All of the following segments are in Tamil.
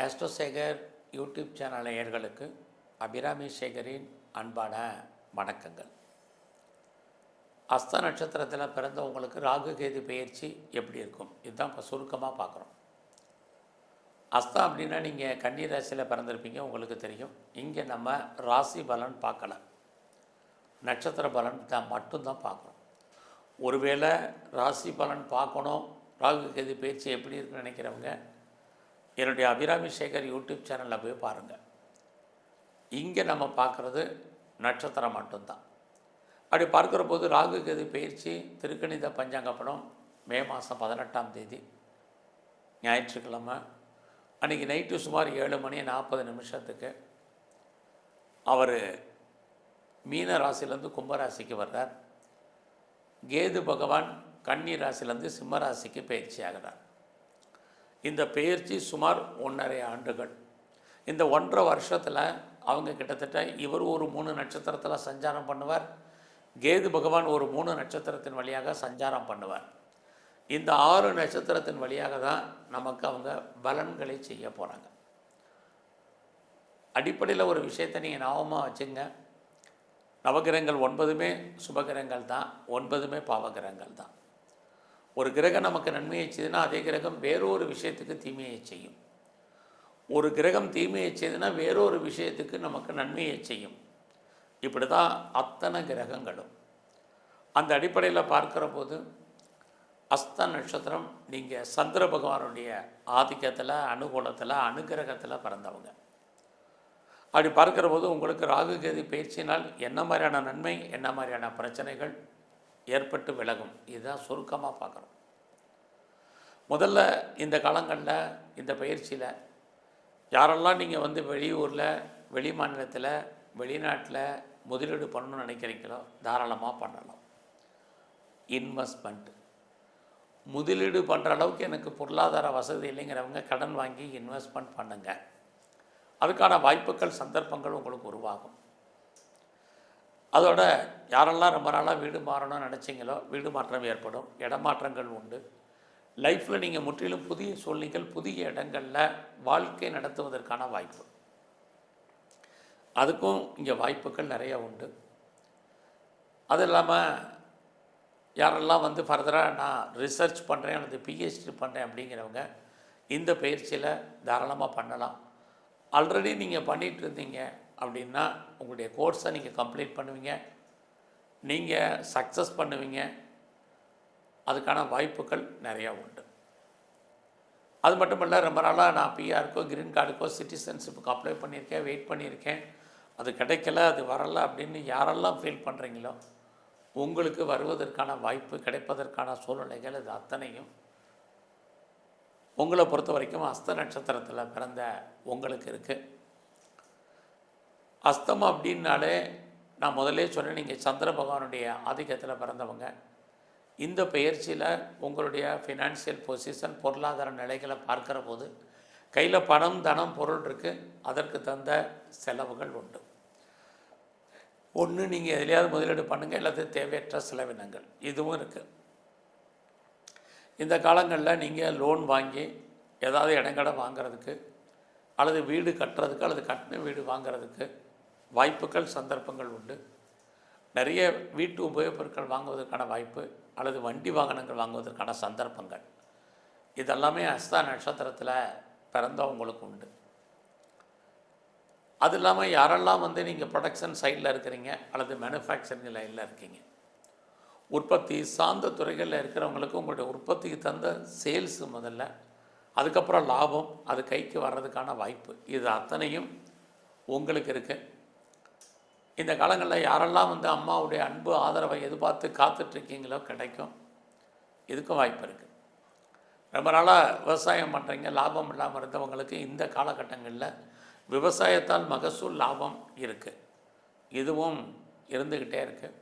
ஆஸ்ட்ரோசேகர் யூடியூப் சேனல் நேயர்களுக்கு அபிராமி சேகரின் அன்பான வணக்கங்கள். அஸ்த நட்சத்திரத்தில் பிறந்தவங்களுக்கு ராகு கேது பயிற்சி எப்படி இருக்கும்? இதுதான் இப்போ சுருக்கமாக பார்க்குறோம். அஸ்தம் அப்படின்னா நீங்கள் கன்னி ராசியில் பிறந்திருப்பீங்க உங்களுக்கு தெரியும். இங்கே நம்ம ராசி பலன் பார்க்கல. நட்சத்திர பலன் தான் மட்டும்தான் பார்க்குறோம். ஒருவேளை ராசி பலன் பார்க்கணும் ராகு கேது பயிற்சி எப்படி இருக்குன்னு நினைக்கிறவங்க என்னுடைய அபிராமி சேகர் யூடியூப் சேனலில் போய் பாருங்கள் இங்கே நம்ம பார்க்குறது நட்சத்திரம் மட்டும்தான். அப்படி பார்க்குற போது ராகு கேது பயிற்சி திருக்கணித பஞ்சாங்கப்படம் மே மாதம் பதினெட்டாம் தேதி ஞாயிற்றுக்கிழமை. அன்றைக்கி நைட்டு சுமார் ஏழு மணி நாற்பது நிமிஷத்துக்கு அவர் மீன ராசிலேருந்து கும்பராசிக்கு வர்றார். கேது பகவான் கன்னி ராசிலேருந்து சிம்ம ராசிக்கு பயிற்சி ஆகிறார். இந்த பயிற்சி சுமார் ஒன்றரை ஆண்டுகள். இந்த ஒன்றரை வருஷத்தில் அவங்க கிட்டத்தட்ட இவர் ஒரு மூணு நட்சத்திரத்தில் சஞ்சாரம் பண்ணுவார். கேது பகவான் ஒரு மூணு நட்சத்திரத்தின் வழியாக சஞ்சாரம் பண்ணுவார். இந்த ஆறு நட்சத்திரத்தின் வழியாக தான் நமக்கு அவங்க பலன்களை செய்ய போகிறாங்க அடிப்படையில் ஒரு விஷயத்தை நீங்கள் ஞாபகமாக வச்சுங்க. நவகிரகங்கள் ஒன்பதுமே சுபகிரகங்கள் தான் ஒன்பதுமே பாவகிரகங்கள் தான். ஒரு கிரகம் நமக்கு நன்மையை செய்யுதுன்னா அதே கிரகம் வேறொரு விஷயத்துக்கு தீமையை செய்யும். ஒரு கிரகம் தீமையை செய்யுதுன்னா வேறொரு விஷயத்துக்கு நமக்கு நன்மையை செய்யும். இப்படி தான் அத்தனை கிரகங்களும். அந்த அடிப்படையில் பார்க்குற போது அஸ்த நட்சத்திரம் நீங்கள் சந்திர பகவானுடைய ஆதிக்கத்தில் அனுகூலத்தில் அனுகிரகத்தில் பிறந்தவங்க. அப்படி பார்க்குற போது உங்களுக்கு ராகு கேது பயிற்சினால் என்ன மாதிரியான நன்மை என்ன மாதிரியான பிரச்சனைகள் ஏற்பட்டு விலகும். இதுதான் சுருக்கமாக பார்க்குறோம் முதல்ல இந்த காலங்களில் இந்த பயிற்சியில் யாரெல்லாம் நீங்கள் வந்து வெளியூரில் வெளி மாநிலத்தில் வெளிநாட்டில் முதலீடு பண்ணணும்னு நினைக்கிறீங்களோ தாராளமாக பண்ணலாம். இன்வெஸ்ட்மெண்ட் முதலீடு பண்ணுற அளவுக்கு எனக்கு பொருளாதார வசதி இல்லைங்கிறவங்க கடன் வாங்கி இன்வெஸ்ட்மெண்ட் பண்ணுங்கள் அதுக்கான வாய்ப்புகள் சந்தர்ப்பங்கள் உங்களுக்கு உருவாகும். அதோட யாரெல்லாம் ரொம்ப நாளாக வீடு மாறணும்னு நினச்சிங்களோ வீடு மாற்றம் ஏற்படும் இடமாற்றங்கள் உண்டு. லைஃப்பில் நீங்கள் முற்றிலும் புதிய சூழ்நிலைகள் புதிய இடங்களில் வாழ்க்கை நடத்துவதற்கான வாய்ப்பு. அதுக்கும் இங்கே வாய்ப்புகள் நிறைய உண்டு. அது இல்லாமல் யாரெல்லாம் வந்து ஃபர்தராக நான் ரிசர்ச் பண்ணுறேன் அல்லது பிஹெச்டி பண்ணுறேன் அப்படிங்கிறவங்க இந்த பயிற்சியில் தாராளமாக பண்ணலாம். ஆல்ரெடி நீங்கள் பண்ணிகிட்டு இருந்தீங்க அப்படின்னா உங்களுடைய கோர்ஸை நீங்கள் கம்ப்ளீட் பண்ணுவீங்க. நீங்கள் சக்ஸஸ் பண்ணுவீங்க. அதுக்கான வாய்ப்புகள் நிறையா உண்டு. அது மட்டும் இல்லை ரொம்ப நாளாக நான் பிஆருக்கோ க்ரீன் கார்டுக்கோ சிட்டிசன்ஷிப்புக்கு அப்ளை பண்ணியிருக்கேன் வெயிட் பண்ணியிருக்கேன். அது கிடைக்கல அது வரலை அப்படின்னு யாரெல்லாம் ஃபீல் பண்ணுறீங்களோ உங்களுக்கு வருவதற்கான வாய்ப்பு கிடைப்பதற்கான சூழ்நிலைகள் இது அத்தனையும் உங்களை பொறுத்த வரைக்கும் அஸ்த நட்சத்திரத்தில் பிறந்த உங்களுக்கு இருக்குது அஸ்தம் அப்படின்னாலே நான் முதலே சொன்னேன் நீங்கள் சந்திர பகவானுடைய ஆதிக்கத்தில் பிறந்தவங்க. இந்த பயிற்சியில் உங்களுடைய ஃபினான்ஷியல் பொசிஷன் பொருளாதார நிலைகளை பார்க்குற போது கையில் பணம் தனம் பொருள் இருக்குது அதற்கு தந்த செலவுகள் உண்டு. ஒன்று நீங்கள் எதுலையாவது முதலீடு பண்ணுங்கள் இல்லாத தேவையற்ற செலவினங்கள் இதுவும் இருக்குது இந்த காலங்களில் நீங்கள் லோன் வாங்கி ஏதாவது இடங்கடை வாங்குறதுக்கு அல்லது வீடு கட்டுறதுக்கு அல்லது கட்டின வீடு வாங்குறதுக்கு வாய்ப்புகள் சந்தர்ப்பங்கள் உண்டு. நிறைய வீட்டு உபயோகப் பொருட்கள் வாங்குவதற்கான வாய்ப்பு அல்லது வண்டி வாகனங்கள் வாங்குவதற்கான சந்தர்ப்பங்கள். இதெல்லாமே அஸ்தா நட்சத்திரத்தில் பிறந்தவங்களுக்கு உண்டு. அது இல்லாமல் யாரெல்லாம் வந்து நீங்கள் ப்ரொடக்ஷன் சைடில் இருக்கிறீங்க அல்லது மேனுஃபேக்சரிங் லைனில் இருக்கீங்க. உற்பத்தி சார்ந்த துறைகளில் இருக்கிறவங்களுக்கு உங்களுடைய உற்பத்திக்கு தந்த சேல்ஸு முதல்ல அதுக்கப்புறம் லாபம் அது கைக்கு வர்றதுக்கான வாய்ப்பு. இது அத்தனையும் உங்களுக்கு இருக்குது இந்த காலங்களில் யாரெல்லாம் வந்து அம்மாவுடைய அன்பு ஆதரவை எதிர்பார்த்து காத்துட்ருக்கீங்களோ கிடைக்கும். இதுக்கும் வாய்ப்பு இருக்குது ரொம்ப நாளாக விவசாயம் பண்ணுறீங்க லாபம் இல்லாமல் இருந்தவங்களுக்கு இந்த காலகட்டங்களில் விவசாயத்தால் மகசூல் லாபம் இருக்குது இதுவும் இருந்துக்கிட்டே இருக்குது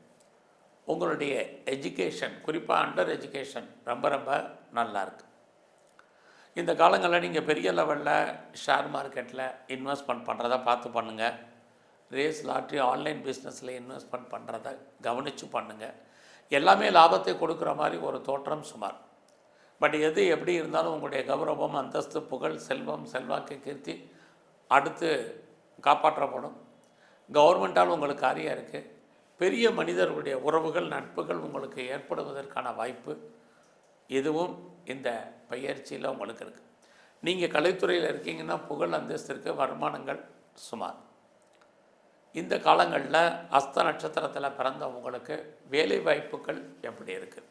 உங்களுடைய எஜுகேஷன் குறிப்பாக அண்டர் எஜுகேஷன் ரொம்ப ரொம்ப நல்லாயிருக்கு இந்த காலங்களில் நீங்கள் பெரிய லெவலில் ஷேர் மார்க்கெட்டில் இன்வெஸ்ட்மெண்ட் பண்ணுறத பார்த்து பண்ணுங்கள் ரேஸ் லாட்ரி ஆன்லைன் பிஸ்னஸில் இன்வெஸ்ட்மெண்ட் பண்ணுறத கவனித்து பண்ணுங்கள் எல்லாமே லாபத்தை கொடுக்குற மாதிரி ஒரு தோற்றம் சுமார். பட் எது எப்படி இருந்தாலும் உங்களுடைய கௌரவம் அந்தஸ்து புகழ் செல்வம் செல்வாக்கு கீர்த்தி அடுத்து காப்பாற்றப்படும். கவர்மெண்ட்டால் உங்களுக்கு காரியம் இருக்குது பெரிய மனிதர்களுடைய உறவுகள் நட்புகள் உங்களுக்கு ஏற்படுவதற்கான வாய்ப்பு இதுவும் இந்த பயிற்சியில் உங்களுக்கு இருக்குது நீங்கள் கலைத்துறையில் இருக்கீங்கன்னா புகழ் அந்தஸ்திற்கு வருமானங்கள் சுமார். இந்த காலங்களில் அஸ்த நட்சத்திரத்தில் பிறந்த உங்களுக்கு வேலை வாய்ப்புகள் எப்படி இருக்குது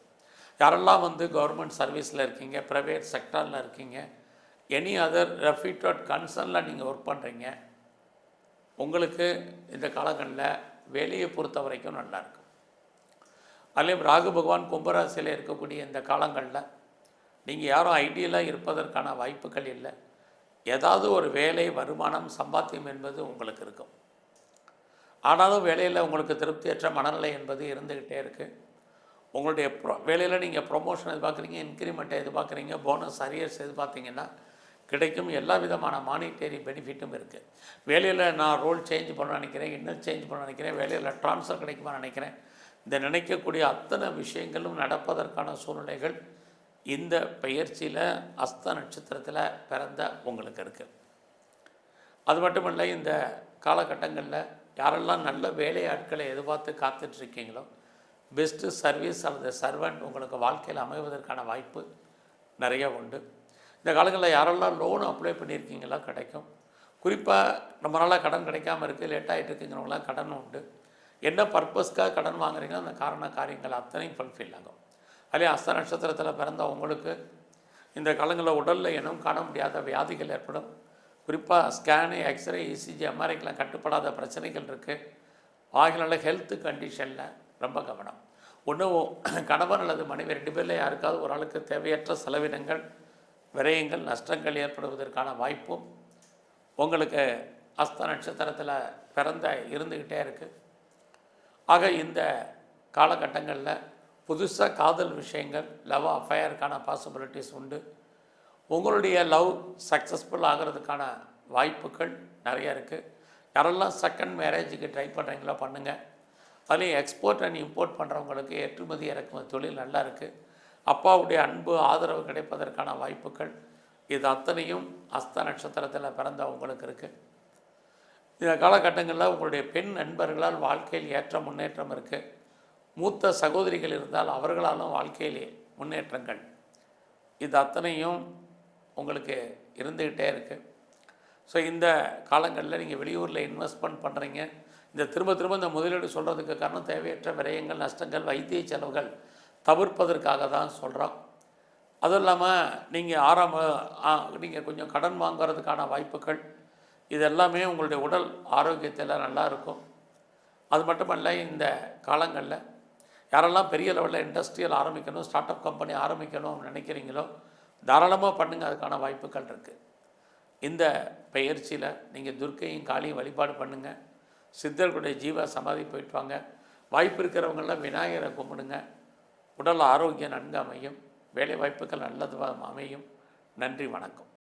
யாரெல்லாம் வந்து கவர்மெண்ட் சர்வீஸில் இருக்கீங்க ப்ரைவேட் செக்டாரில் இருக்கீங்க எனி அதர் ரெஃபியூட்டட் கன்சர்னில் நீங்கள் ஒர்க் பண்ணுறீங்க உங்களுக்கு இந்த காலங்களில் வேலையை பொறுத்த வரைக்கும் நல்லாயிருக்கும் அதே அதுலேயும் ராகு பகவான் கும்பராசியில் இருக்கக்கூடிய இந்த காலங்களில் நீங்கள் யாரும் ஐடியலாக இருப்பதற்கான வாய்ப்புகள் இல்லை. ஏதாவது ஒரு வேலை வருமானம் சம்பாத்தியம் என்பது உங்களுக்கு இருக்கும். ஆனாலும் வேலையில் உங்களுக்கு திருப்தியற்ற மனநிலை என்பது இருந்துக்கிட்டே இருக்குது உங்களுடைய ப்ரோ வேலையில் நீங்கள் ப்ரொமோஷன் எதிர்பார்க்குறீங்க இன்க்ரிமெண்ட்டை எதிர்பார்க்குறீங்க போனஸ் அரியர்ஸ் எதிர்பார்த்தீங்கன்னா கிடைக்கும். எல்லா விதமான மானிட்டரி பெனிஃபிட்டும் இருக்குது வேலையில் நான் ரோல் சேஞ்ச் பண்ண நினைக்கிறேன் இன்னும் சேஞ்ச் பண்ண நினைக்கிறேன் வேலையில் ட்ரான்ஸ்ஃபர் கிடைக்குமா நினைக்கிறேன். இந்த நினைக்கக்கூடிய அத்தனை விஷயங்களும் நடப்பதற்கான சூழ்நிலைகள் இந்த பயிற்சியில் அஸ்த நட்சத்திரத்தில் பிறந்த உங்களுக்கு இருக்குது அது மட்டும் இல்லை இந்த காலகட்டங்களில் யாரெல்லாம் நல்ல வேலையாட்களை எதிர்பார்த்து காத்துட்ருக்கீங்களோ பெஸ்ட்டு சர்வீஸ் அல்லது சர்வெண்ட் உங்களுக்கு வாழ்க்கையில் அமைவதற்கான வாய்ப்பு நிறைய உண்டு. இந்த காலங்களில் யாரெல்லாம் லோன் அப்ளை பண்ணியிருக்கீங்களோ கிடைக்கும். குறிப்பாக ரொம்ப நாளாக கடன் கிடைக்காம இருக்குது லேட் ஆகிட்டு இருக்குங்கிறவங்களாம் கடன் உண்டு. என்ன பர்பஸ்க்காக கடன் வாங்குறீங்களோ அந்த காரண காரியங்கள் அத்தனையும் ஃபுல்ஃபில் ஆகும். அதே அஸ்த நட்சத்திரத்தில் பிறந்த உங்களுக்கு இந்த காலங்களில் உடலில் இனம் காண முடியாத வியாதிகள் ஏற்படும். குறிப்பாக ஸ்கேனு எக்ஸ்ரே இசிஜி எம்ஆர்ஐக்கெலாம் கட்டுப்படாத பிரச்சனைகள் இருக்குது ஆகினால ஹெல்த் கண்டிஷனில் ரொம்ப கவனம். ஒன்று கணவன் அல்லது மனைவி ரெண்டு பேரில் யாருக்காவது ஒரு ஆளுக்கு தேவையற்ற செலவினங்கள் விரயங்கள் நஷ்டங்கள் ஏற்படுவதற்கான வாய்ப்பும் உங்களுக்கு அஸ்த நட்சத்திரத்தில் பிறந்த இருந்துக்கிட்டே இருக்குது ஆக இந்த காலகட்டங்களில் புதுசாக காதல் விஷயங்கள் லவ் அஃபயருக்கான பாசிபிலிட்டிஸ் உண்டு. உங்களுடைய லவ் சக்ஸஸ்ஃபுல் ஆகிறதுக்கான வாய்ப்புகள் நிறைய இருக்குது யாரெல்லாம் செகண்ட் மேரேஜுக்கு ட்ரை பண்ணுறீங்களோ பண்ணுங்கள் அதுலேயும் எக்ஸ்போர்ட் அண்ட் இம்போர்ட் பண்ணுறவங்களுக்கு ஏற்றுமதி இறக்குமதி தொழில் நல்லா இருக்குது அப்பாவுடைய அன்பு ஆதரவு கிடைப்பதற்கான வாய்ப்புகள் இது அத்தனையும் அஸ்த நட்சத்திரத்தில் பிறந்த உங்களுக்கு இருக்குது இந்த காலகட்டங்களில் உங்களுடைய பெண் நண்பர்களால் வாழ்க்கையில் ஏற்ற முன்னேற்றம் இருக்குது மூத்த சகோதரிகள் இருந்தால் அவர்களாலும் வாழ்க்கையிலே முன்னேற்றங்கள். இது அத்தனையும் உங்களுக்கு இருந்துக்கிட்டே இருக்குது ஸோ இந்த காலங்களில் நீங்கள் வெளியூரில் இன்வெஸ்ட்மெண்ட் பண்ணுறீங்க இந்த திரும்ப திரும்ப இந்த முதலீடு சொல்கிறதுக்கு காரணம் தேவையற்ற விரயங்கள் நஷ்டங்கள் வைத்திய செலவுகள் தவிர்ப்பதற்காக தான் சொல்கிறோம் அதுவும் இல்லாமல் நீங்கள் ஆறாம் நீங்கள் கொஞ்சம் கடன் வாங்குறதுக்கான வாய்ப்புகள் இது எல்லாமே உங்களுடைய உடல் ஆரோக்கியத்தில் நல்லா இருக்கும். அது மட்டுமல்ல இந்த காலங்களில் யாரெல்லாம் பெரிய லெவலில் இண்டஸ்ட்ரியல் ஆரம்பிக்கணும் ஸ்டார்ட் அப் கம்பெனி ஆரம்பிக்கணும் நினைக்கிறீங்களோ தாராளமாக பண்ணுங்கள் அதுக்கான வாய்ப்புகள் இருக்குது இந்த பயிற்சியில் நீங்கள் துர்க்கையும் காளியும் வழிபாடு பண்ணுங்கள் சித்தர்களுடைய ஜீவ சமாதி போயிட்டு வாங்க. வாய்ப்பு இருக்கிறவங்களாம் விநாயகரை கும்பிடுங்க. உடல் ஆரோக்கியம் நன்கு அமையும். வேலை வாய்ப்புகள் நல்லது அமையும். நன்றி வணக்கம்.